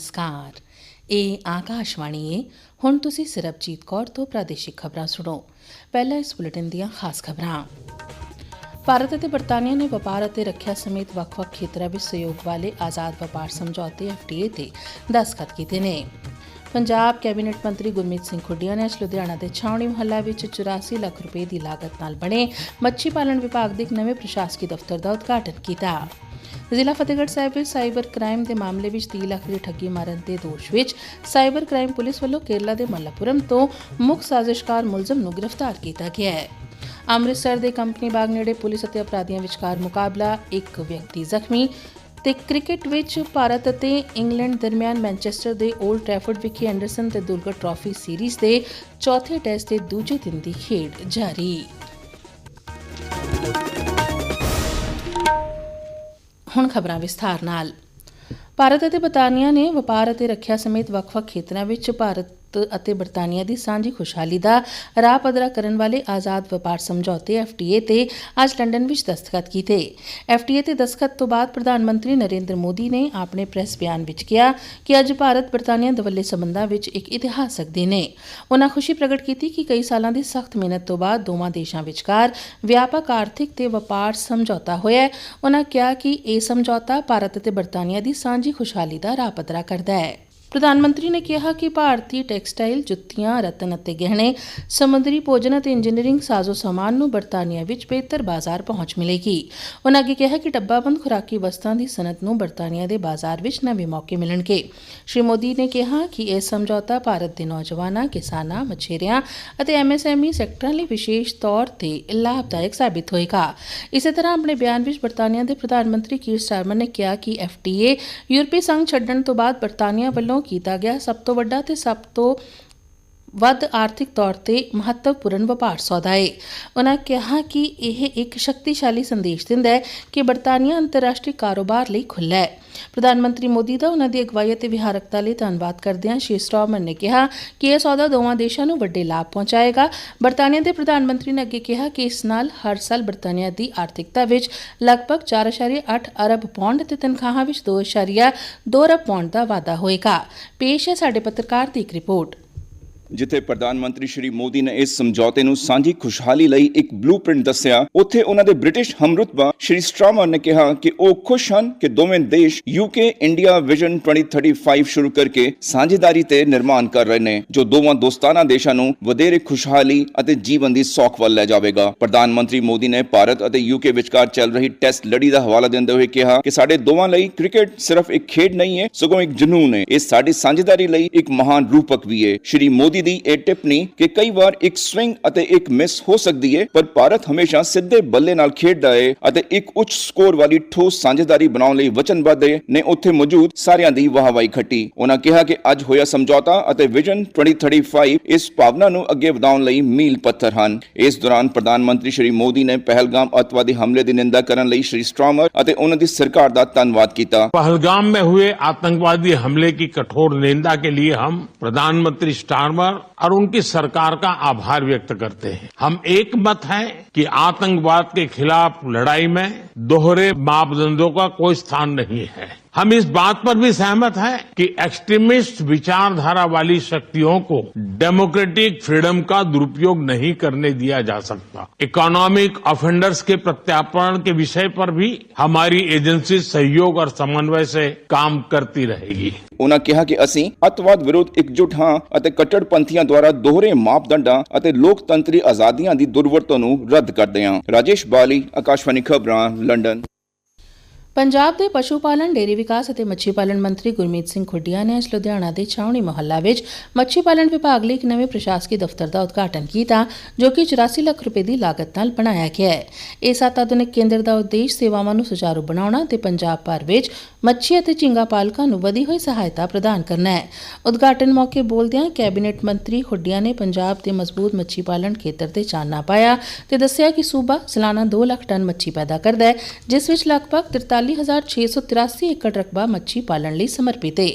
ਨਮਸਕਾਰ। ਇਹ ਆਕਾਸ਼ਵਾਣੀ ਹੈ ਹੁਣ ਤੁਸੀਂ ਸਰਬਜੀਤ ਕੌਰ ਤੋਂ ਪ੍ਰਾਦੇਸ਼ਿਕ ਖਬਰਾਂ ਸੁਣੋ। ਪਹਿਲਾਂ ਇਸ ਬੁਲੇਟਿਨ ਦੀਆਂ ਖਾਸ ਖਬਰਾਂ। ਭਾਰਤ ਅਤੇ ਬਰਤਾਨੀਆ ਨੇ ਵਪਾਰ ਅਤੇ ਰੱਖਿਆ ਸਮੇਤ ਵੱਖ-ਵੱਖ ਖੇਤਰਾਂ ਵਿੱਚ ਸਹਿਯੋਗ ਵਾਲੇ ਆਜ਼ਾਦ ਵਪਾਰ ਸਮਝੌਤੇ ਐਫਟੀਏ ਤੇ ਦਸਤਖਤ ਕੀਤੇ ਨੇ। ਪੰਜਾਬ ਕੈਬਨਿਟ ਮੰਤਰੀ ਗੁਰਮੀਤ ਸਿੰਘ ਖੁੱਡੀਆਂ ਨੇ ਅੱਜ ਲੁਧਿਆਣਾ ਦੇ ਛਾਉਣੀ ਮੁਹੱਲਾ ਵਿੱਚ 84 ਲੱਖ ਰੁਪਏ ਦੀ ਲਾਗਤ ਨਾਲ ਬਣੇ ਮੱਛੀ ਪਾਲਣ ਵਿਭਾਗ ਦੇ ਇੱਕ ਨਵੇਂ ਪ੍ਰਸ਼ਾਸਕੀ ਦਫ਼ਤਰ ਦਾ ਉਦਘਾਟਨ ਕੀਤਾ। ਜ਼ਿਲ੍ਹਾ ਫਤਿਹਗੜ੍ਹ ਸਾਹਿਬ ਵਿੱਚ ਸਾਈਬਰ ਕ੍ਰਾਈਮ ਦੇ ਮਾਮਲੇ ਵਿੱਚ 30 ਲੱਖ ਦੀ ਠੱਗੀ ਮਾਰਨ ਦੇ ਦੋਸ਼ ਵਿੱਚ ਸਾਈਬਰ ਕ੍ਰਾਈਮ ਪੁਲਿਸ ਵੱਲੋਂ ਕੇਰਲਾ ਦੇ ਮੱਲਾਪੁਰਮ ਤੋਂ ਮੁੱਖ ਸਾਜ਼ਿਸ਼ਕਾਰ ਮੁਲਜ਼ਮ ਨੂੰ ਗ੍ਰਿਫਤਾਰ ਕੀਤਾ ਗਿਆ ਹੈ। ਅੰਮ੍ਰਿਤਸਰ ਦੇ ਕੰਪਨੀ ਬਾਗ ਨੇੜੇ ਪੁਲਿਸ ਅਤੇ ਅਪਰਾਧੀਆਂ ਵਿਚਕਾਰ ਮੁਕਾਬਲਾ, ਇੱਕ ਵਿਅਕਤੀ ਜ਼ਖਮੀ ਤੇ ਕ੍ਰਿਕਟ ਵਿੱਚ ਭਾਰਤ ਅਤੇ ਇੰਗਲੈਂਡ ਦਰਮਿਆਨ ਮੈਨਚੈਸਟਰ ਦੇ 올ਡ ਟ੍ਰੈਫਰਡ ਵਿਖੇ ਐਂਡਰਸਨ ਤੇ ਦੁਰਗਾ ਟਰਾਫੀ ਸੀਰੀਜ਼ ਦੇ ਚੌਥੇ ਟੈਸਟ ਦੇ ਦੂਜੇ ਦਿਨ ਦੀ ਖੇਡ ਜਾਰੀ। ਹੁਣ ਖਬਰਾਂ ਵਿਸਥਾਰ ਨਾਲ। ਭਾਰਤ ਅਤੇ ਬਰਤਾਨੀਆ ਨੇ ਵਪਾਰ ਅਤੇ ਰੱਖਿਆ ਸਮੇਤ ਵੱਖ-ਵੱਖ ਖੇਤਰਾਂ ਵਿੱਚ ਭਾਰਤ ਅਤੇ ਬਰਤਾਨੀਆ ਦੀ ਸਾਂਝੀ ਖੁਸ਼ਹਾਲੀ ਦਾ ਰਾਹ ਪੱਧਰਾ ਕਰਨ ਵਾਲੇ ਆਜ਼ਾਦ ਵਪਾਰ ਸਮਝੌਤੇ ਐਫਟੀਏ ਤੇ ਅੱਜ ਲੰਡਨ ਵਿੱਚ ਦਸਤਖਤ ਕੀਤੇ। ਐਫਟੀਏ ਤੇ ਦਸਤਖਤ ਤੋਂ ਬਾਅਦ ਪ੍ਰਧਾਨ ਮੰਤਰੀ ਨਰਿੰਦਰ ਮੋਦੀ ਨੇ ਆਪਣੇ ਪ੍ਰੈਸ ਬਿਆਨ ਵਿੱਚ ਕਿਹਾ ਕਿ ਅੱਜ ਭਾਰਤ ਬਰਤਾਨੀਆ ਦਵੱਲੇ ਸਬੰਧਾਂ ਵਿੱਚ ਇੱਕ ਇਤਿਹਾਸਕ ਦਿਨ ਹੈ ਉਹਨਾਂ ਖੁਸ਼ੀ ਪ੍ਰਗਟ ਕੀਤੀ ਕਿ ਕਈ ਸਾਲਾਂ ਦੀ ਸਖਤ ਮਿਹਨਤ ਤੋਂ ਬਾਅਦ ਦੋਵਾਂ ਦੇਸ਼ਾਂ ਵਿਚਕਾਰ ਵਿਆਪਕ ਆਰਥਿਕ ਤੇ ਵਪਾਰ ਸਮਝੌਤਾ ਹੋਇਆ ਹੈ। ਉਹਨਾਂ ਕਿਹਾ ਕਿ ਇਹ ਸਮਝੌਤਾ ਭਾਰਤ ਅਤੇ ਬਰਤਾਨੀਆ ਦੀ ਸਾਂਝੀ ਖੁਸ਼ਹਾਲੀ ਦਾ ਰਾਹ ਪੱਧਰਾ ਕਰਦਾ ਹੈ। ਪ੍ਰਧਾਨ ਮੰਤਰੀ ਨੇ ਕਿਹਾ ਕਿ ਭਾਰਤੀ ਟੈਕਸਟਾਈਲ ਜੁੱਤੀਆਂ, ਰਤਨ ਅਤੇ ਗਹਿਣੇ ਸਮੁੰਦਰੀ ਭੋਜਨ ਅਤੇ ਇੰਜੀਨੀਅਰਿੰਗ ਸਾਜ਼ੋ ਸਾਮਾਨ ਨੂੰ ਬਰਤਾਨੀਆ ਵਿੱਚ ਬਿਹਤਰ ਬਾਜ਼ਾਰ ਪਹੁੰਚ ਮਿਲੇਗੀ। ਉਹਨਾਂ ਅੱਗੇ ਕਿਹਾ ਕਿ ਡੱਬਾਬੰਦ ਖੁਰਾਕੀ ਵਸਤਾਂ ਦੀ ਸਨਅਤ ਨੂੰ ਬਰਤਾਨੀਆ ਦੇ ਬਾਜ਼ਾਰ ਵਿੱਚ ਨਵੇਂ ਮੌਕੇ ਮਿਲਣਗੇ। ਸ਼੍ਰੀ ਮੋਦੀ ਨੇ ਕਿਹਾ ਕਿ ਇਹ ਸਮਝੌਤਾ ਭਾਰਤ ਦੇ ਨੌਜਵਾਨਾਂ, ਕਿਸਾਨਾਂ, ਮਛੇਰਿਆਂ ਅਤੇ ਐਮਐਸਐਮਈ ਸੈਕਟਰਾਂ ਲਈ ਵਿਸ਼ੇਸ਼ ਤੌਰ ਤੇ ਲਾਭਦਾਇਕ ਸਾਬਿਤ ਹੋਏਗਾ। ਇਸੇ ਤਰ੍ਹਾਂ ਆਪਣੇ ਬਿਆਨ ਵਿੱਚ ਬਰਤਾਨੀਆ ਦੇ ਪ੍ਰਧਾਨ ਮੰਤਰੀ ਕੀਰ ਸਟਾਰਮਰ ਨੇ ਕਿਹਾ ਕਿ ਐਫਟੀਏ ਯੂਰਪੀ ਸੰਘ ਛੱਡਣ ਤੋਂ ਬਾਅਦ ਬਰਤਾਨੀਆ ਵੱਲੋਂ ਕੀਤਾ ਗਿਆ। ਸਭ ਤੋਂ ਵੱਡਾ ਤੇ ਸਭ ਤੋਂ ਵੱਧ ਆਰਥਿਕ ਤੌਰ ਤੇ ਮਹੱਤਵਪੂਰਨ ਵਪਾਰ ਸੌਦਾ ਹੈ ਉਹਨਾਂ ਕਿਹਾ ਕਿ ਇਹ ਇੱਕ ਸ਼ਕਤੀਸ਼ਾਲੀ ਸੰਦੇਸ਼ ਦਿੰਦਾ ਹੈ ਕਿ ਬਰਤਾਨੀਆ ਅੰਤਰਰਾਸ਼ਟਰੀ ਕਾਰੋਬਾਰ ਲਈ ਖੁੱਲ੍ਹਾ ਹੈ। ਪ੍ਰਧਾਨ ਮੰਤਰੀ ਮੋਦੀ ਦਾ ਉਹਨਾਂ ਦੀ ਅਗਵਾਈ ਅਤੇ ਵਿਹਾਰਕਤਾ ਲਈ ਧੰਨਵਾਦ ਕਰਦਿਆਂ ਸ਼੍ਰੀ ਸਟਾਰਮਰ ਨੇ ਕਿਹਾ ਕਿ ਇਹ ਸੌਦਾ ਦੋਵਾਂ ਦੇਸ਼ਾਂ ਨੂੰ ਵੱਡੇ ਲਾਭ ਪਹੁੰਚਾਏਗਾ। ਬਰਤਾਨੀਆ ਦੇ ਪ੍ਰਧਾਨ ਮੰਤਰੀ ਨੇ ਅੱਗੇ ਕਿਹਾ ਕਿ ਇਸ ਨਾਲ ਹਰ ਸਾਲ ਬਰਤਾਨੀਆ ਦੀ ਆਰਥਿਕਤਾ ਵਿੱਚ ਲਗਭਗ 4.8 ਅਰਬ ਪੌਂਡ ਅਤੇ ਤਨਖਾਹਾਂ ਵਿੱਚ 2.2 ਅਰਬ ਪੌਂਡ ਦਾ ਵਾਧਾ ਹੋਏਗਾ। ਪੇਸ਼ ਹੈ ਸਾਡੇ ਪੱਤਰਕਾਰ ਦੀ ਇੱਕ ਰਿਪੋਰਟ। ਜਿੱਥੇ ਪ੍ਰਧਾਨ ਮੰਤਰੀ ਸ਼੍ਰੀ ਮੋਦੀ ਨੇ ਇਸ ਸਮਝੌਤੇ ਨੂੰ ਸਾਂਝੀ ਖੁਸ਼ਹਾਲੀ ਲਈ ਇੱਕ ਬਲੂਪ੍ਰਿੰਟ ਦੱਸਿਆ, ਉੱਥੇ ਉਹਨਾਂ ਦੇ ਬ੍ਰਿਟਿਸ਼ ਹਮਰੁਤਬਾ ਸ਼੍ਰੀ ਸਟਰਾਮਰ ਨੇ ਕਿਹਾ ਕਿ ਉਹ ਖੁਸ਼ ਹਨ ਕਿ ਦੋਵੇਂ ਦੇਸ਼ ਯੂਕੇ ਇੰਡੀਆ ਵਿਜ਼ਨ 2035 ਸ਼ੁਰੂ ਕਰਕੇ ਸਾਂਝੇਦਾਰੀ ਤੇ ਨਿਰਮਾਣ ਕਰ ਰਹੇ ਨੇ, ਜੋ ਦੋਵਾਂ ਦੋਸਤਾਨਾ ਦੇਸ਼ਾਂ ਨੂੰ ਵਧੇਰੇ ਖੁਸ਼ਹਾਲੀ ਅਤੇ ਜੀਵਨ ਦੀ ਸੌਖ ਵੱਲ ਲੈ ਜਾਵੇਗਾ। ਪ੍ਰਧਾਨ ਮੰਤਰੀ ਮੋਦੀ ਨੇ ਭਾਰਤ ਅਤੇ ਯੂਕੇ ਵਿਚਕਾਰ ਚੱਲ ਰਹੀ ਟੈਸਟ ਲੜੀ ਦਾ ਹਵਾਲਾ ਦਿੰਦੇ ਹੋਏ ਕਿਹਾ ਕਿ ਸਾਡੇ ਦੋਵਾਂ ਲਈ ਕ੍ਰਿਕਟ ਸਿਰਫ ਇੱਕ ਖੇਡ ਨਹੀਂ ਹੈ, ਸਗੋਂ ਇੱਕ ਜਨੂਨ ਹੈ। ਇਹ ਸਾਡੀ ਸਾਂਝੇਦਾਰੀ ਲਈ ਇੱਕ ਮਹਾਨ ਰੂਪਕ ਵੀ ਹੈ। ਸ਼੍ਰੀ ਮੋਦੀ ਦੀ ਇਹ ਟਿੱਪਣੀ ਕਿ ਕਈ ਵਾਰ ਇੱਕ ਸਵਿੰਗ ਅਤੇ ਇੱਕ ਮਿਸ ਹੋ ਸਕਦੀ ਹੈ ਪਰ ਭਾਰਤ ਹਮੇਸ਼ਾ ਸਿੱਧੇ ਬੱਲੇ ਨਾਲ ਖੇਡਦਾ ਹੈ ਅਤੇ ਇੱਕ ਉੱਚ ਸਕੋਰ ਵਾਲੀ ਠੋਸ ਸਾਂਝੇਦਾਰੀ ਬਣਾਉਣ ਲਈ ਵਚਨਬੱਧ ਹੈ ਨੇ ਉੱਥੇ ਮੌਜੂਦ ਸਾਰਿਆਂ ਦੀ ਵਾਹਵਾਈ ਖੱਟੀ ਉਹਨਾਂ ਕਿਹਾ ਕਿ ਅੱਜ ਹੋਇਆ ਸਮਝੌਤਾ ਅਤੇ ਵਿਜ਼ਨ 2035 ਇਸ ਭਾਵਨਾ ਨੂੰ ਅੱਗੇ ਵਧਾਉਣ ਲਈ ਮੀਲ ਪੱਥਰ ਹਨ ਇਸ ਦੌਰਾਨ ਪ੍ਰਧਾਨ ਮੰਤਰੀ ਸ਼੍ਰੀ ਮੋਦੀ ਨੇ ਪਹਿਲਗਾਮ ਅਤਵਾਦੀ ਹਮਲੇ ਦੀ ਨਿੰਦਾ ਕਰਨ ਲਈ ਸ਼੍ਰੀ ਸਟਰਾਮਰ ਅਤੇ ਉਹਨਾਂ ਦੀ ਸਰਕਾਰ ਦਾ ਧੰਨਵਾਦ ਕੀਤਾ पहलगाम में हुए आतंकवादी हमले की कठोर निंदा के लिए हम प्रधानमंत्री स्टारमर और उनकी सरकार का आभार व्यक्त करते हैं हम एक मत हैं कि आतंकवाद के खिलाफ लड़ाई में दोहरे मापदंडों का कोई स्थान नहीं है हम इस बात पर भी सहमत हैं कि एक्सट्रीमिस्ट विचारधारा वाली शक्तियों को डेमोक्रेटिक फ्रीडम का दुरुपयोग नहीं करने दिया जा सकता इकोनॉमिक ऑफेंडर्स के प्रत्यार्पण के विषय पर भी हमारी एजेंसी सहयोग और समन्वय से काम करती रहेगी ਉਹਨਾਂ ਕਿਹਾ ਕਿ ਅਸੀਂ ਅਤਵਾਦ ਵਿਰੁੱਧ ਇਕਜੁੱਟ ਹਾਂ ਅਤੇ ਕੱਟੜਪੰਥੀਆਂ ਦੁਆਰਾ ਦੋਹਰੇ ਮਾਪਦੰਡਾਂ ਅਤੇ ਲੋਕਤੰਤਰੀ ਆਜ਼ਾਦੀਆਂ ਦੀ ਦੁਰਵਰਤੋਂ ਨੂੰ ਰੱਦ ਕਰਦੇ ਹਾਂ ਰਾਜੇਸ਼ ਬਾਲੀ ਆਕਾਸ਼ਵਾਣੀ ਖਬਰਾਂ ਲੰਡਨ ਪੰਜਾਬ ਦੇ ਪਸ਼ੂ ਪਾਲਣ, ਡੇਅਰੀ ਵਿਕਾਸ ਅਤੇ ਮੱਛੀ ਪਾਲਣ ਮੰਤਰੀ ਗੁਰਮੀਤ ਸਿੰਘ ਖੁੱਡੀਆਂ ਨੇ ਅੱਜ ਲੁਧਿਆਣਾ ਦੇ ਛਾਉਣੀ ਮੁਹੱਲਾ ਵਿੱਚ ਮੱਛੀ ਪਾਲਣ ਵਿਭਾਗ ਲਈ ਇੱਕ ਨਵੇਂ ਪ੍ਰਸ਼ਾਸਕੀ ਦਫ਼ਤਰ ਦਾ ਉਦਘਾਟਨ ਕੀਤਾ, ਜੋ ਕਿ 84 ਲੱਖ ਰੁਪਏ ਦੀ ਲਾਗਤ ਨਾਲ ਬਣਾਇਆ ਗਿਆ ਹੈ। ਇਹ ਆਧੁਨਿਕ ਕੇਂਦਰ ਦਾ ਉਦੇਸ਼ ਸੇਵਾਵਾਂ ਨੂੰ ਸੁਚਾਰੂ ਬਣਾਉਣਾ ਤੇ ਪੰਜਾਬ ਭਰ ਵਿੱਚ ਮੱਛੀ ਅਤੇ ਝੀਂਗਾ ਪਾਲਕਾਂ ਨੂੰ ਵਧੀ ਹੋਈ ਸਹਾਇਤਾ ਪ੍ਰਦਾਨ ਕਰਨਾ ਹੈ। ਉਦਘਾਟਨ ਮੌਕੇ ਬੋਲਦਿਆਂ ਕੈਬਨਿਟ ਮੰਤਰੀ ਖੁੱਡੀਆਂ ਨੇ ਪੰਜਾਬ ਦੇ ਮਜ਼ਬੂਤ ਮੱਛੀ ਪਾਲਣ ਖੇਤਰ ਤੇ ਚਾਨਣਾ ਪਾਇਆ ਤੇ ਦੱਸਿਆ ਕਿ ਸੂਬਾ ਸਾਲਾਨਾ 2 ਲੱਖ ਟਨ ਮੱਛੀ ਪੈਦਾ ਕਰਦਾ ਹੈ, ਜਿਸ ਵਿੱਚ ਲਗਭਗ 43683 ਏਕੜ ਰਕਬਾ ਮੱਛੀ ਪਾਲਣ ਲਈ ਸਮਰਪਿਤ ਹੈ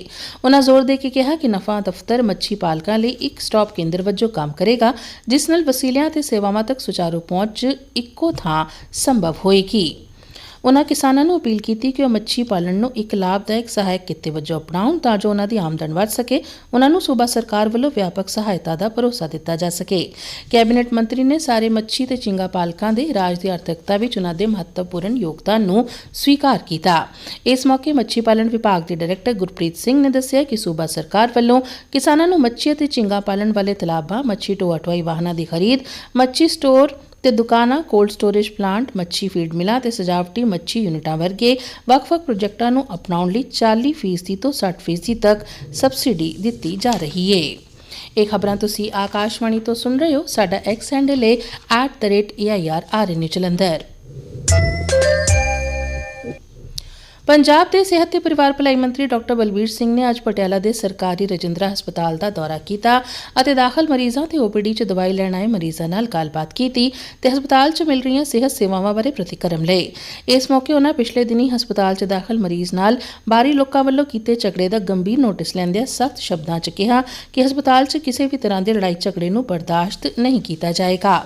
ਉਹਨਾਂ ਜ਼ੋਰ ਦੇ ਕੇ ਕਿਹਾ ਕਿ ਨਫਾ ਦਫ਼ਤਰ ਮੱਛੀ ਪਾਲਕਾਂ ਲਈ ਇੱਕ ਸਟਾਪ ਕੇਂਦਰ ਵਜੋਂ ਕੰਮ ਕਰੇਗਾ, ਜਿਸ ਨਾਲ ਵਸੀਲਿਆਂ ਤੇ ਸੇਵਾਵਾਂ ਤੱਕ ਸੁਚਾਰੂ ਪਹੁੰਚ ਇੱਕੋ ਥਾਂ ਸੰਭਵ ਹੋਏਗੀ। ਉਹਨਾਂ ਕਿਸਾਨਾਂ ਨੂੰ ਅਪੀਲ ਕੀਤੀ ਕਿ ਉਹ ਮੱਛੀ ਪਾਲਣ ਨੂੰ ਇੱਕ ਲਾਭਦਾਇਕ ਸਹਾਇਕ ਕਿੱਤੇ ਵਜੋਂ ਅਪਣਾਉਣ ਤਾਂ ਜੋ ਉਹਨਾਂ ਦੀ ਆਮਦਨ ਵੱਧ ਸਕੇ। ਉਹਨਾਂ ਨੂੰ ਸੂਬਾ ਸਰਕਾਰ ਵੱਲੋਂ ਵਿਆਪਕ ਸਹਾਇਤਾ ਦਾ ਭਰੋਸਾ ਦਿੱਤਾ ਜਾ ਸਕੇ। ਕੈਬਨਿਟ ਮੰਤਰੀ ਨੇ ਸਾਰੇ ਮੱਛੀ ਤੇ ਝੀਂਗਾ ਪਾਲਕਾਂ ਦੇ ਰਾਜ ਦੀ ਆਰਥਿਕਤਾ ਵਿੱਚ ਉਹਨਾਂ ਦੇ ਮਹੱਤਵਪੂਰਨ ਯੋਗਦਾਨ ਨੂੰ ਸਵੀਕਾਰ ਕੀਤਾ। ਇਸ ਮੌਕੇ ਮੱਛੀ ਪਾਲਣ ਵਿਭਾਗ ਦੇ ਡਾਇਰੈਕਟਰ ਗੁਰਪ੍ਰੀਤ ਸਿੰਘ ਨੇ ਦੱਸਿਆ ਕਿ ਸੂਬਾ ਸਰਕਾਰ ਵੱਲੋਂ ਕਿਸਾਨਾਂ ਨੂੰ ਮੱਛੀ ਅਤੇ ਝੀਂਗਾ ਪਾਲਣ ਵਾਲੇ ਤਲਾਬਾਂ, ਮੱਛੀ ਢੋਆ ਢੁਆਈ ਵਾਹਨਾਂ ਦੀ ਖਰੀਦ, ਮੱਛੀ ਸਟੋਰ ਤੇ ਦੁਕਾਨਾਂ ਕੋਲਡ ਸਟੋਰੇਜ ਪਲਾਂਟ ਮੱਛੀ ਫੀਡ ਮਿਲਾਂ ਤੇ ਸਜਾਵਟੀ ਮੱਛੀ ਯੂਨਿਟਾਂ ਵਰਗੇ ਵੱਖ-ਵੱਖ ਪ੍ਰੋਜੈਕਟਾਂ ਨੂੰ ਅਪਣਾਉਣ ਲਈ 40% ਤੋਂ 60% ਤੱਕ ਸਬਸਿਡੀ ਦਿੱਤੀ ਜਾ ਰਹੀ ਹੈ ਇਹ ਖਬਰਾਂ ਤੁਸੀਂ ਆਕਾਸ਼ਵਾਣੀ ਤੋਂ ਸੁਣ ਰਹੇ ਹੋ। ਸਾਡਾ ਐਕਸ ਹੈਂਡਲ ਹੈ @airrnu ਪੰਜਾਬ ਦੇ ਸਿਹਤ ਤੇ ਪਰਿਵਾਰ ਭਲਾਈ ਮੰਤਰੀ ਡਾਕਟਰ ਬਲਬੀਰ ਸਿੰਘ ਨੇ ਅੱਜ ਪਟਿਆਲਾ ਦੇ ਸਰਕਾਰੀ ਰਜਿੰਦਰਾ ਹਸਪਤਾਲ ਦਾ ਦੌਰਾ ਕੀਤਾ ਅਤੇ ਦਾਖਲ ਮਰੀਜ਼ਾਂ ਤੇ ਓਪੀਡੀ 'ਚ ਦਵਾਈ ਲੈਣ ਆਏ ਮਰੀਜ਼ਾਂ ਨਾਲ ਗੱਲਬਾਤ ਕੀਤੀ ਤੇ ਹਸਪਤਾਲ 'ਚ ਮਿਲ ਰਹੀਆਂ ਸਿਹਤ ਸੇਵਾਵਾਂ ਬਾਰੇ ਪ੍ਰਤੀਕਰਮ ਲਏ। ਇਸ ਮੌਕੇ ਉਹਨਾਂ ਪਿਛਲੇ ਦਿਨੀ ਹਸਪਤਾਲ 'ਚ ਦਾਖਲ ਮਰੀਜ਼ ਨਾਲ ਬਾਹਰੀ ਲੋਕਾਂ ਵੱਲੋਂ ਕੀਤੇ ਝਗੜੇ ਦਾ ਗੰਭੀਰ ਨੋਟਿਸ ਲੈਂਦਿਆਂ ਸਖਤ ਸ਼ਬਦਾਂ 'ਚ ਕਿਹਾ ਕਿ ਹਸਪਤਾਲ 'ਚ ਕਿਸੇ ਵੀ ਤਰ੍ਹਾਂ ਦੇ ਲੜਾਈ ਝਗੜੇ ਨੂੰ ਬਰਦਾਸ਼ਤ ਨਹੀਂ ਕੀਤਾ ਜਾਏਗਾ।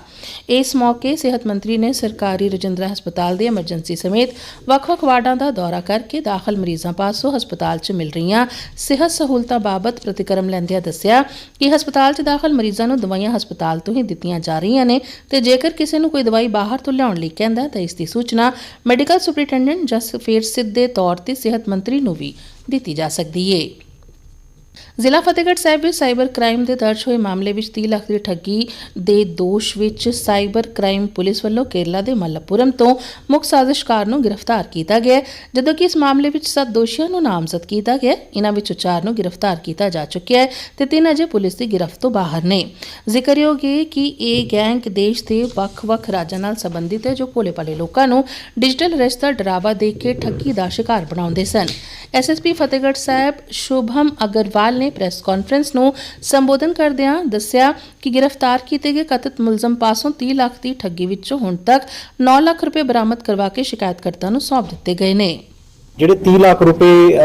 ਇਸ ਮੌਕੇ ਸਿਹਤ ਮੰਤਰੀ ਨੇ ਸਰਕਾਰੀ ਰਜਿੰਦਰਾ ਹਸਪਤਾਲ ਦੇ ਐਮਰਜੈਂਸੀ ਸਮੇਤ ਵੱਖ-ਵੱਖ ਵਾਰਡਾਂ ਦਾ ਦੌਰਾ ਕਰਕੇ ਦਾਖਲ ਮਰੀਜ਼ਾਂ ਪਾਸੋਂ ਹਸਪਤਾਲ 'ਚ ਮਿਲ ਰਹੀਆਂ ਸਿਹਤ ਸਹੂਲਤਾਂ ਬਾਬਤ ਪ੍ਰਤੀਕਰਮ ਲੈਂਦਿਆਂ ਦੱਸਿਆ ਕਿ ਹਸਪਤਾਲ 'ਚ ਦਾਖਲ ਮਰੀਜ਼ਾਂ ਨੂੰ ਦਵਾਈਆਂ ਹਸਪਤਾਲ ਤੋਂ ਹੀ ਦਿੱਤੀਆਂ ਜਾ ਰਹੀਆਂ ਨੇ ਤੇ ਜੇਕਰ ਕਿਸੇ ਨੂੰ ਕੋਈ ਦਵਾਈ ਬਾਹਰ ਤੋਂ ਲਿਆਉਣ ਲਈ ਕਹਿੰਦਾ ਤਾਂ ਇਸ ਦੀ ਸੂਚਨਾ ਮੈਡੀਕਲ ਸੁਪਰੀਟੈਂਡੈਂਟ ਜਸਫੀਰ ਸਿੱਧੇ ਤੌਰ ਤੇ ਸਿਹਤ ਮੰਤਰੀ ਨੂੰ ਵੀ ਦਿੱਤੀ ਜਾ ਸਕਦੀ ਏ। ਜ਼ਿਲ੍ਹਾ ਫਤਿਹਗੜ੍ਹ ਸਾਹਿਬ ਵਿੱਚ ਸਾਈਬਰ ਕ੍ਰਾਈਮ ਦੇ ਦਰਜ ਹੋਏ ਮਾਮਲੇ ਵਿੱਚ 30 ਲੱਖ ਦੀ ਠੱਗੀ ਦੇ ਦੋਸ਼ ਵਿੱਚ ਸਾਈਬਰ ਕ੍ਰਾਈਮ ਪੁਲਿਸ ਵੱਲੋਂ ਕੇਰਲਾ ਦੇ ਮੱਲਪੁਰਮ ਤੋਂ ਮੁੱਖ ਸਾਜ਼ਿਸ਼ਕਾਰ ਨੂੰ ਗ੍ਰਿਫਤਾਰ ਕੀਤਾ ਗਿਆ ਜਦੋਂ ਕਿ ਇਸ ਮਾਮਲੇ ਵਿੱਚ 7 ਦੋਸ਼ੀਆਂ ਨੂੰ ਨਾਮਜ਼ਦ ਕੀਤਾ ਗਿਆ ਹੈ। ਇਹਨਾਂ ਵਿੱਚੋਂ 4 ਨੂੰ ਗ੍ਰਿਫਤਾਰ ਕੀਤਾ ਜਾ ਚੁੱਕਿਆ ਹੈ ਤੇ 3 ਅਜੇ ਪੁਲਿਸ ਦੀ ਗ੍ਰਿਫਤ ਤੋਂ ਬਾਹਰ ਨੇ ਜ਼ਿਕਰਯੋਗ ਹੈ ਕਿ ਇਹ ਗੈਂਗ ਦੇਸ਼ ਦੇ ਵੱਖ-ਵੱਖ ਰਾਜਾਂ ਨਾਲ ਸੰਬੰਧਿਤ ਹੈ, ਜੋ ਭੋਲੇ-ਭਾਲੇ ਲੋਕਾਂ ਨੂੰ ਡਿਜੀਟਲ ਅਰੈਸਟ ਦਾ ਡਰਾਵਾ ਦੇ ਕੇ ਠੱਗੀ ਦਾ ਸ਼ਿਕਾਰ ਬਣਾਉਂਦੇ ਸਨ ਐਸਐਸਪੀ ਫਤਿਹਗੜ੍ਹ ਸਾਹਿਬ ਸ਼ੁਭਮ ਅਗਰਵਾਲ ਨੇ ਪ੍ਰੈਸ ਕਾਨਫਰੰਸ ਨੂੰ ਸੰਬੋਧਨ ਕਰਦਿਆਂ ਦੱਸਿਆ ਕਿ ਗ੍ਰਿਫਤਾਰ ਕੀਤੇ ਗਏ ਕਥਿਤ ਮੁਲਜ਼ਮ ਪਾਸੋਂ 30 ਲੱਖ ਦੀ ਠੱਗੀ ਵਿੱਚੋਂ ਹੁਣ ਤੱਕ 9 ਲੱਖ ਰੁਪਏ ਬਰਾਮਦ ਕਰਵਾ ਕੇ ਸ਼ਿਕਾਇਤਕਰਤਾ ਨੂੰ ਸੌਂਪ ਦਿੱਤੇ ਗਏ ਨੇ। ਜਿਹੜੇ 30 ਲੱਖ ਰੁਪਏ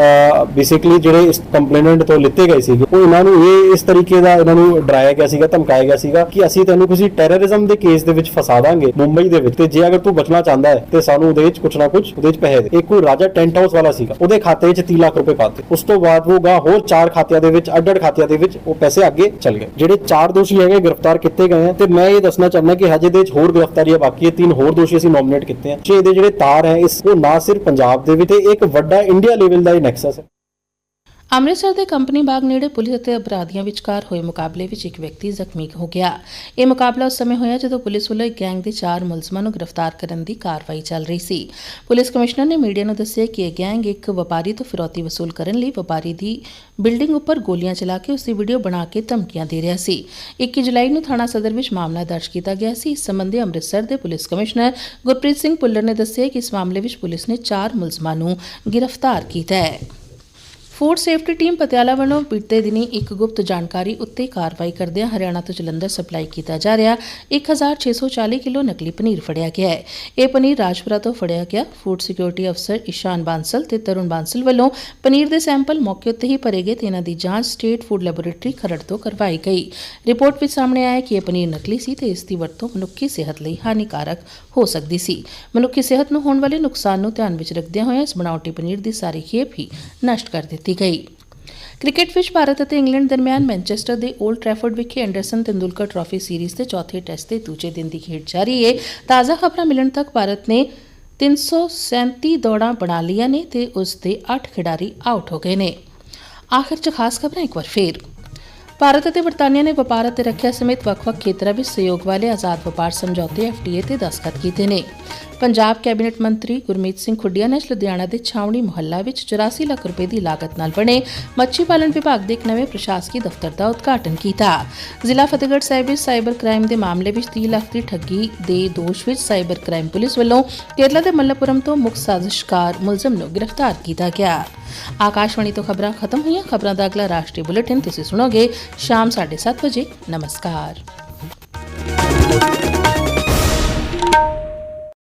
ਬੇਸਿਕਲੀ ਜਿਹੜੇ ਇਸ ਕੰਪਲੇਨੈਂਟ ਤੋਂ ਲਿੱਤੇ ਗਏ ਸੀਗੇ, ਉਹ ਇਹਨਾਂ ਨੂੰ ਇਹ ਇਸ ਤਰੀਕੇ ਦਾ ਇਹਨਾਂ ਨੂੰ ਡਰਾਇਆ ਗਿਆ ਸੀਗਾ, ਧਮਕਾਇਆ ਗਿਆ ਸੀਗਾ ਕਿ ਅਸੀਂ ਤੈਨੂੰ ਕਿਸੇ ਟੈਰਰਿਜ਼ਮ ਦੇ ਕੇਸ ਦੇ ਵਿੱਚ ਫਸਾ ਦਾਂਗੇ, ਮੁੰਬਈ ਦੇ ਵਿੱਚ। ਤੇ ਜੇ ਅਗਰ ਤੂੰ ਬਚਣਾ ਚਾਹੁੰਦਾ ਹੈ, ਤੇ ਸਾਨੂੰ ਉਹਦੇ ਵਿੱਚ ਕੁਛ ਨਾ ਕੁਛ, ਉਹਦੇ ਵਿੱਚ ਪੈਸੇ ਦੇ। ਇੱਕ ਕੋਈ ਰਾਜਾ ਟੈਂਟ ਹਾਊਸ ਵਾਲਾ ਸੀਗਾ, ਉਹਦੇ ਖਾਤੇ ਚ 30 ਲੱਖ ਰੁਪਏ ਪਾਤੇ। ਉਸ ਤੋਂ ਬਾਅਦ ਉਹ ਗਾ ਹੋਰ ਚਾਰ ਖਾਤਿਆਂ ਦੇ ਵਿੱਚ, ਅੱਡ-ਅੱਡ ਖਾਤਿਆਂ ਦੇ ਵਿੱਚ ਉਹ ਪੈਸੇ ਅੱਗੇ ਚੱਲ ਗਏ। ਜਿਹੜੇ ਚਾਰ ਦੋਸ਼ੀ ਹੈਗੇ, ਗ੍ਰਿਫਤਾਰ ਕੀਤੇ ਗਏ ਤੇ ਮੈਂ ਇਹ ਦੱਸਣਾ ਚਾਹੁੰਦਾ ਕਿ ਹਜੇ ਦੇ ਵਿੱਚ ਹੋਰ ਗ੍ਰਿਫਤਾਰੀਆਂ ਬਾਕੀ ਹੈ। ਤਿੰਨ ਹੋਰ ਦੋਸ਼ੀ ਅਸੀਂ ਨੋਮੀਨੇਟ ਕੀਤੇ ਆ। ਜੇ ਇਹਦੇ ਜਿਹੜੇ ਤਾਰ ਹੈ, ਇਸ ਉਹ ਨਾ ਸਿਰਫ ਪੰਜਾਬ ਦੇ ਵਿੱਚ ਤੇ ਇੱਕ ਵੱਡਾ ਇੰਡੀਆ ਲੈਵਲ ਦਾ ਇਹ ਨੈਕਸਸ ਹੈ। ਅੰਮ੍ਰਿਤਸਰ ਦੇ ਕੰਪਨੀ ਬਾਗ ਨੇੜੇ ਪੁਲਿਸ ਅਤੇ ਅਪਰਾਧੀਆਂ ਵਿਚਕਾਰ ਹੋਏ ਮੁਕਾਬਲੇ ਵਿੱਚ ਇੱਕ ਵਿਅਕਤੀ ਜ਼ਖਮੀ ਹੋ ਗਿਆ। ਇਹ ਮੁਕਾਬਲਾ ਉਸ ਸਮੇਂ ਹੋਇਆ ਜਦੋਂ ਪੁਲਿਸ ਵੱਲੋਂ ਇੱਕ ਗੈਂਗ ਦੇ ਚਾਰ ਮੁਲਜ਼ਮਾਂ ਨੂੰ ਗ੍ਰਿਫਤਾਰ ਕਰਨ ਦੀ ਕਾਰਵਾਈ ਚੱਲ ਰਹੀ ਸੀ। ਪੁਲਿਸ ਕਮਿਸ਼ਨਰ ਨੇ ਮੀਡੀਆ ਨੂੰ ਦੱਸਿਆ ਕਿ ਇਹ ਗੈਂਗ ਇੱਕ ਵਪਾਰੀ ਤੋਂ ਫਿਰੌਤੀ ਵਸੂਲ ਕਰਨ ਲਈ ਵਪਾਰੀ ਦੀ ਬਿਲਡਿੰਗ ਉੱਪਰ ਗੋਲੀਆਂ ਚਲਾ ਕੇ ਉਸ ਦੀ ਵੀਡੀਓ ਬਣਾ ਕੇ ਧਮਕੀਆਂ ਦੇ ਰਿਹਾ ਸੀ। 21 ਜੁਲਾਈ ਨੂੰ ਥਾਣਾ ਸਦਰ ਵਿੱਚ ਮਾਮਲਾ ਦਰਜ ਕੀਤਾ ਗਿਆ ਸੀ। ਇਸ ਸੰਬੰਧੀ ਅੰਮ੍ਰਿਤਸਰ ਦੇ ਪੁਲਿਸ ਕਮਿਸ਼ਨਰ ਗੁਰਪ੍ਰੀਤ ਸਿੰਘ ਪੁੱਲਰ ਨੇ ਦੱਸਿਆ ਕਿ ਇਸ ਮਾਮਲੇ ਵਿੱਚ ਪੁਲਿਸ ਨੇ ਚਾਰ ਮੁਲਜ਼ਮਾਂ ਨੂੰ ਗ੍ਰਿਫਤਾਰ ਕੀਤਾ ਹੈ। ਫੂਡ ਸੇਫਟੀ ਟੀਮ ਪਟਿਆਲਾ ਵੱਲੋਂ ਬੀਤੇ ਦਿਨੀ ਇੱਕ ਗੁਪਤ ਜਾਣਕਾਰੀ ਉੱਤੇ ਕਾਰਵਾਈ ਕਰਦਿਆਂ ਹਰਿਆਣਾ ਤੋਂ ਜਲੰਧਰ ਸਪਲਾਈ ਕੀਤਾ ਜਾ ਰਿਹਾ। 1640 ਕਿਲੋ ਨਕਲੀ ਪਨੀਰ ਫੜਿਆ ਗਿਆ ਹੈ। ਇਹ ਪਨੀਰ ਰਾਜਪੁਰਾ ਤੋਂ ਫੜਿਆ ਗਿਆ। ਫੂਡ ਸਿਕਿਉਰਿਟੀ ਅਫਸਰ ਇਸ਼ਾਨ ਬਾਂਸਲ ਤੇ ਤਰੁਣ ਬਾਂਸਲ ਵੱਲੋਂ ਪਨੀਰ ਦੇ ਸੈਂਪਲ ਮੌਕੇ ਉੱਤੇ ਹੀ ਭਰੇ ਗਏ ਤੇ ਇਹਨਾਂ ਦੀ ਜਾਂਚ ਸਟੇਟ ਫੂਡ ਲੈਬੋਰੇਟਰੀ ਖਰੜ ਤੋਂ ਕਰਵਾਈ ਗਈ। ਰਿਪੋਰਟ ਵਿੱਚ ਸਾਹਮਣੇ ਆਇਆ ਕਿ ਇਹ ਪਨੀਰ ਨਕਲੀ ਸੀ ਤੇ ਇਸ ਦੀ ਵਰਤੋਂ ਮਨੁੱਖੀ ਸਿਹਤ ਲਈ ਹਾਨੀਕਾਰਕ ਹੋ ਸਕਦੀ ਸੀ। ਮਨੁੱਖੀ ਸਿਹਤ ਨੂੰ ਹੋਣ ਵਾਲੇ ਨੁਕਸਾਨ ਨੂੰ ਧਿਆਨ ਵਿੱਚ ਰੱਖਦਿਆਂ ਹੋਇਆ ਇਸ ਬਣਾਵਟੀ ਪਨੀਰ ਦੀ ਸਾਰੀ ਖੇਪ ਹੀ ਨਸ਼ਟ ਕਰ ਦਿੱਤੀ ਗਈ। ਕ੍ਰਿਕਟ ਵਿੱਚ ਭਾਰਤ ਅਤੇ ਇੰਗਲੈਂਡ ਦਰਮਿਆਨ ਮੈਨਚੈਸਟਰ ਦੇ 올ਡ ਟ੍ਰੈਫਰਡ ਵਿਖੇ ਐਂਡਰਸਨ ਤੰਦੂਲਕਰ ਟਰਾਫੀ ਸੀਰੀਜ਼ ਦੇ ਚੌਥੇ ਟੈਸਟ ਦੇ ਦੂਜੇ ਦਿਨ ਦੀ ਖੇਡ ਜਾਰੀ ਹੈ। ਤਾਜ਼ਾ ਖਬਰਾਂ ਮਿਲਣ ਤੱਕ ਭਾਰਤ ਨੇ 337 ਦੌੜਾਂ ਬਣਾ ਲਈਆਂ ਨੇ ਤੇ ਉਸ ਦੇ 8 ਖਿਡਾਰੀ ਆਊਟ ਹੋ ਗਏ ਨੇ। ਆਖਿਰ 'ਚ ਖਾਸ ਖਬਰਾਂ ਇੱਕ ਵਾਰ ਫੇਰ। ਭਾਰਤ ਅਤੇ ਬਰਤਾਨੀਆ ਨੇ ਵਪਾਰ ਅਤੇ ਰੱਖਿਆ ਸਮੇਤ ਵੱਖ-ਵੱਖ ਖੇਤਰਾਂ ਵਿੱਚ ਸਹਿਯੋਗ ਵਾਲੇ ਆਜ਼ਾਦ ਵਪਾਰ ਸਮਝੌਤੇ ਐਫਟੀਏ ਤੇ ਦਸਖਤ ਕੀਤੇ ਨੇ। ਪੰਜਾਬ ਕੈਬਨਿਟ ਮੰਤਰੀ ਗੁਰਮੀਤ ਸਿੰਘ ਖੁੱਡੀਆ ਨੇ ਲੁਧਿਆਣਾ ਦੇ ਛਾਉਣੀ ਮੁਹੱਲਾ ਵਿੱਚ 84 ਲੱਖ ਰੁਪਏ ਦੀ ਲਾਗਤ ਨਾਲ ਬਣੇ ਮੱਛੀ ਪਾਲਣ ਵਿਭਾਗ ਦੇ ਇੱਕ ਨਵੇਂ ਪ੍ਰਸ਼ਾਸਕੀ ਦਫ਼ਤਰ ਦਾ ਉਦਘਾਟਨ ਕੀਤਾ। ਜ਼ਿਲ੍ਹਾ ਫਤਿਹਗੜ੍ਹ ਸਾਹਿਬ ਵਿੱਚ ਸਾਈਬਰ ਕ੍ਰਾਈਮ ਦੇ ਮਾਮਲੇ ਵਿੱਚ 30 ਲੱਖ ਦੀ ਠੱਗੀ ਦੇ ਦੋਸ਼ ਵਿੱਚ ਸਾਈਬਰ ਕ੍ਰਾਈਮ ਪੁਲਿਸ ਵੱਲੋਂ ਕੇਰਲਾ ਦੇ ਮੱਲਪੁਰਮ ਤੋਂ ਮੁੱਖ ਸਾਜ਼ਿਸ਼ਕਾਰ ਮੁਲਜ਼ਮ ਨੂੰ ਗ੍ਰਿਫਤਾਰ ਕੀਤਾ ਗਿਆ। ਆਕਾਸ਼ਵਾਣੀ ਤੋਂ ਖਬਰਾਂ ਖਤਮ ਹੋਈਆਂ। ਖਬਰਾਂ ਦਾ ਅਗਲਾ ਰਾਸ਼ਟਰੀ ਬੁਲੇਟਿਨ ਤੁਸੀਂ ਸੁਣੋਗੇ ਸ਼ਾਮ 7:30 ਵਜੇ। ਨਮਸਕਾਰ।